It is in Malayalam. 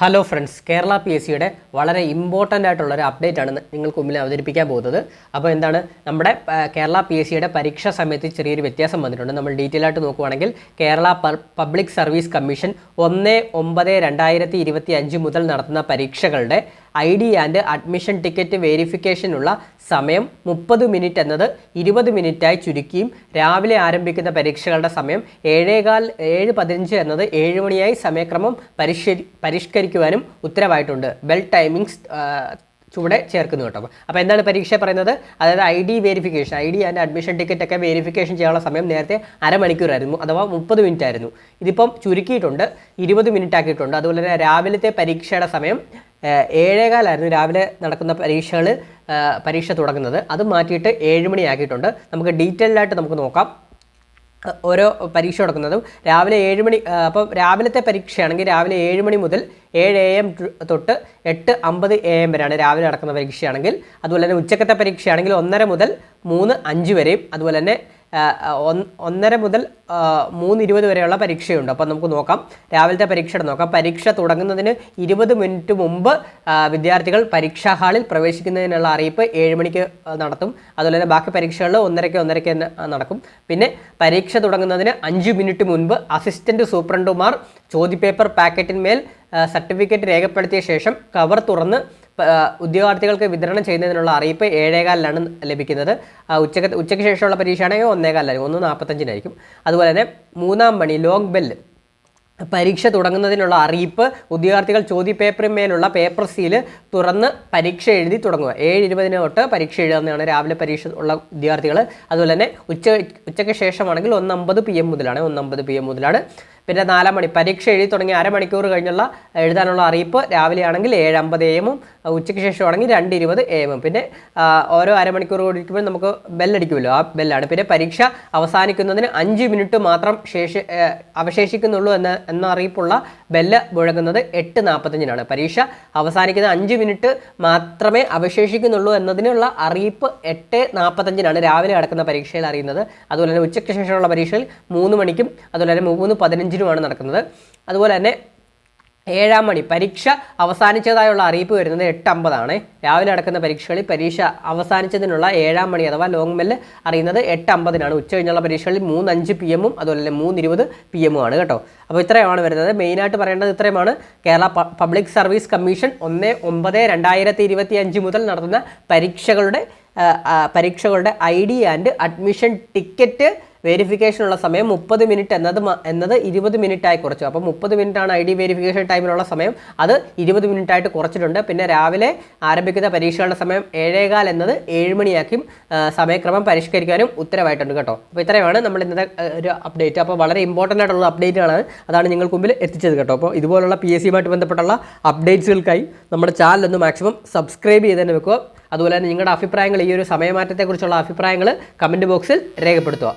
Hello friends Kerala P S സിയുടെ വളരെ ഇമ്പോർട്ടന്റ് ആയിട്ടുള്ള ഒരു അപ്ഡേറ്റ് ആണ് നിങ്ങൾക്ക് മുമ്പിൽ അവതരിപ്പിക്കാൻ പോകുന്നത്. അപ്പോൾ എന്താണ്? നമ്മുടെ കേരള പി എസ് സിയുടെ പരീക്ഷാ സമയത്ത് ചെറിയൊരു വ്യത്യാസം വന്നിട്ടുണ്ട്. നമ്മൾ ഡീറ്റെയിൽ ആയിട്ട് നോക്കുവാണെങ്കിൽ കേരള പബ്ലിക് സർവീസ് കമ്മീഷൻ ഒന്ന് ഒമ്പത് രണ്ടായിരത്തി ഇരുപത്തി അഞ്ച് മുതൽ നടത്തുന്ന പരീക്ഷകളുടെ I D and admission ticket വേരിഫിക്കേഷനുള്ള സമയം മുപ്പത് മിനിറ്റ് എന്നത് ഇരുപത് മിനിറ്റായി ചുരുക്കിയും രാവിലെ ആരംഭിക്കുന്ന പരീക്ഷകളുടെ സമയം ഏഴേകാൽ ഏഴ് പതിനഞ്ച് എന്നത് ഏഴ് മണിയായി സമയക്രമം പരിഷ്കരി പരിഷ്കരിക്കുവാനും ഉത്തരവായിട്ടുണ്ട്. ബെൽ ടൈമിങ്സ് ചുവടെ ചേർക്കുന്നു കേട്ടോ. അപ്പോൾ എന്താണ് പരീക്ഷ പറയുന്നത്? അതായത് I D verification I D and admission ticket ഒക്കെ വേരിഫിക്കേഷൻ ചെയ്യാനുള്ള സമയം നേരത്തെ അരമണിക്കൂറായിരുന്നു അഥവാ മുപ്പത് മിനിറ്റ് ആയിരുന്നു ഇതിപ്പം ചുരുക്കിയിട്ടുണ്ട് ഇരുപത് മിനിറ്റ് ആക്കിയിട്ടുണ്ട് അതുപോലെ തന്നെ രാവിലത്തെ പരീക്ഷയുടെ സമയം ഏഴേകാലായിരുന്നു രാവിലെ നടക്കുന്ന പരീക്ഷകൾ പരീക്ഷ തുടങ്ങുന്നത്. അത് മാറ്റിയിട്ട് ഏഴ് മണിയാക്കിയിട്ടുണ്ട്. നമുക്ക് ഡീറ്റെയിൽഡായിട്ട് നമുക്ക് നോക്കാം. ഓരോ പരീക്ഷ നടക്കുന്നതും രാവിലെ ഏഴ് മണി അപ്പോൾ രാവിലത്തെ പരീക്ഷയാണെങ്കിൽ രാവിലെ ഏഴ് മണി മുതൽ ഏഴ് എ എം തൊട്ട് എട്ട് അമ്പത് എ എം വരെയാണ് രാവിലെ നടക്കുന്ന പരീക്ഷയാണെങ്കിൽ. അതുപോലെ തന്നെ ഉച്ചക്കത്തെ പരീക്ഷയാണെങ്കിൽ ഒന്നര മുതൽ മൂന്ന് അഞ്ച് വരെയും. അതുപോലെ തന്നെ ഒന്നര മുതൽ മൂന്ന് ഇരുപത് വരെയുള്ള പരീക്ഷയുണ്ട്. അപ്പോൾ നമുക്ക് നോക്കാം. രാവിലത്തെ പരീക്ഷയുടെ നോക്കാം. പരീക്ഷ തുടങ്ങുന്നതിന് ഇരുപത് മിനിറ്റ് മുമ്പ് വിദ്യാർത്ഥികൾ പരീക്ഷാ ഹാളിൽ പ്രവേശിക്കുന്നതിനുള്ള അറിയിപ്പ് ഏഴ് മണിക്ക് നടത്തും. അതുപോലെ തന്നെ ബാക്കി പരീക്ഷകളിൽ ഒന്നരയ്ക്ക് ഒന്നരയ്ക്ക് നടക്കും. പിന്നെ പരീക്ഷ തുടങ്ങുന്നതിന് അഞ്ച് മിനിറ്റ് മുൻപ് അസിസ്റ്റന്റ് സൂപ്രണ്ടുമാർ ചോദ്യപേപ്പർ പാക്കറ്റിന്മേൽ സർട്ടിഫിക്കറ്റ് രേഖപ്പെടുത്തിയ ശേഷം കവർ തുറന്ന് ഉദ്യോഗാർത്ഥികൾക്ക് വിതരണം ചെയ്യുന്നതിനുള്ള അറിയിപ്പ് ഏഴേകാലിലാണ് ലഭിക്കുന്നത്. ഉച്ചയ്ക്ക് ഉച്ചയ്ക്ക് ശേഷമുള്ള പരീക്ഷയാണെങ്കിൽ ഒന്നേകാലിലായിരിക്കും ഒന്ന് നാൽപ്പത്തഞ്ചിനായിരിക്കും അതുപോലെ തന്നെ മൂന്നാം മണി ലോങ് ബെല്ല് പരീക്ഷ തുടങ്ങുന്നതിനുള്ള അറിയിപ്പ് ഉദ്യോഗാർത്ഥികൾ ചോദ്യപേപ്പറിന്മേലുള്ള പേപ്പർ സീൽ തുറന്ന് പരീക്ഷ എഴുതി തുടങ്ങുക. ഏഴ് ഇരുപതിന് തൊട്ട് പരീക്ഷ എഴുതുന്നതാണ് രാവിലെ പരീക്ഷ ഉള്ള വിദ്യാർത്ഥികൾ അതുപോലെ തന്നെ ഉച്ച ഉച്ചയ്ക്ക് ശേഷമാണെങ്കിൽ ഒന്നമ്പത് പി എം മുതലാണ്. ഒന്നമ്പത് പി എം മുതലാണ്. പിന്നെ നാലാം മണി. പരീക്ഷ എഴുതി തുടങ്ങി അരമണിക്കൂർ കഴിഞ്ഞുള്ള എഴുതാനുള്ള അറിയിപ്പ് രാവിലെ ആണെങ്കിൽ ഏഴ് അമ്പത് എ എമ്മും ഉച്ചയ്ക്ക് ശേഷമാണെങ്കിൽ രണ്ട് ഇരുപത് എ എമ്മും. പിന്നെ ഓരോ അരമണിക്കൂർ കൂടിക്കുമ്പോൾ നമുക്ക് ബെല്ലടിക്കുമല്ലോ. ആ ബെല്ലാണ്. പിന്നെ പരീക്ഷ അവസാനിക്കുന്നതിന് അഞ്ച് മിനിറ്റ് മാത്രം ശേഷി അവശേഷിക്കുന്നുള്ളൂ എന്ന എന്ന അറിയിപ്പുള്ള ബെല്ല് മുഴങ്ങുന്നത് എട്ട് നാൽപ്പത്തഞ്ചിനാണ്. പരീക്ഷ അവസാനിക്കുന്ന അഞ്ച് മിനിറ്റ് മാത്രമേ അവശേഷിക്കുന്നുള്ളൂ എന്നതിനുള്ള അറിയിപ്പ് എട്ട് നാൽപ്പത്തഞ്ചിനാണ് രാവിലെ നടക്കുന്ന പരീക്ഷയിൽ അറിയുന്നത്. അതുപോലെ തന്നെ ഉച്ചയ്ക്ക് ശേഷമുള്ള പരീക്ഷയിൽ മൂന്ന് മണിക്കും അതുപോലെ തന്നെ മൂന്ന് പതിനഞ്ചിനുമാണ് നടക്കുന്നത്. അതുപോലെ തന്നെ ഏഴാം മണി പരീക്ഷ അവസാനിച്ചതായുള്ള അറിയിപ്പ് വരുന്നത് എട്ട് അമ്പതാണ് രാവിലെ നടക്കുന്ന പരീക്ഷകളിൽ പരീക്ഷ അവസാനിച്ചതിനുള്ള ഏഴാം മണി അഥവാ ലോങ് ബെല്ല് അറിയുന്നത് എട്ട് അമ്പതിനാണ് ഉച്ച കഴിഞ്ഞുള്ള പരീക്ഷകളിൽ മൂന്ന് അഞ്ച് പി എമ്മും അതുപോലെ മൂന്ന് ഇരുപത് പി എമ്മും ആണ് കേട്ടോ. അപ്പോൾ ഇത്രയുമാണ് വരുന്നത്. മെയിനായിട്ട് പറയേണ്ടത് ഇത്രയുമാണ്. കേരള പബ്ലിക് സർവീസ് കമ്മീഷൻ ഒന്ന് ഒമ്പത് രണ്ടായിരത്തി ഇരുപത്തി അഞ്ച് മുതൽ നടത്തുന്ന പരീക്ഷകളുടെ പരീക്ഷകളുടെ I D and admission ticket വേരിഫിക്കേഷനുള്ള സമയം മുപ്പത് മിനിറ്റ് എന്നത് എന്നത് ഇരുപത് മിനിറ്റ് ആയി കുറച്ചു. അപ്പോൾ മുപ്പത് മിനിറ്റ് ആണ് ഐ ഡി വെരിഫിക്കേഷൻ ടൈമിലുള്ള സമയം. അത് ഇരുപത് മിനിറ്റായിട്ട് കുറച്ചിട്ടുണ്ട്. പിന്നെ രാവിലെ ആരംഭിക്കുന്ന പരീക്ഷകളുടെ സമയം ഏഴേകാൽ എന്നത് ഏഴ് മണിയാക്കിയും ആ, സമയക്രമം പരിഷ്കരിക്കാനും ഉത്തരവായിട്ടുണ്ട് കേട്ടോ. അപ്പോൾ ഇത്രയുമാണ് നമ്മൾ ഇന്നത്തെ ഒരു അപ്ഡേറ്റ് അപ്പോൾ വളരെ ഇമ്പോർട്ടന്റ് ആയിട്ടുള്ള അപ്ഡേറ്റുകളാണ് അതാണ് നിങ്ങൾക്ക് മുമ്പിൽ എത്തിച്ചത് കേട്ടോ. അപ്പോൾ ഇതുപോലുള്ള പി എസ് സിയുമായിട്ട് ബന്ധപ്പെട്ടുള്ള അപ്ഡേറ്റ്സുകൾക്കായി നമ്മുടെ ചാനൽ ഒന്ന് മാക്സിമം സബ്സ്ക്രൈബ് ചെയ്ത് തന്നെ വെക്കുക. അതുപോലെ തന്നെ നിങ്ങളുടെ അഭിപ്രായങ്ങൾ ഈ ഒരു സമയമാറ്റത്തെക്കുറിച്ചുള്ള അഭിപ്രായങ്ങൾ കമന്റ് ബോക്സിൽ രേഖപ്പെടുത്തുക.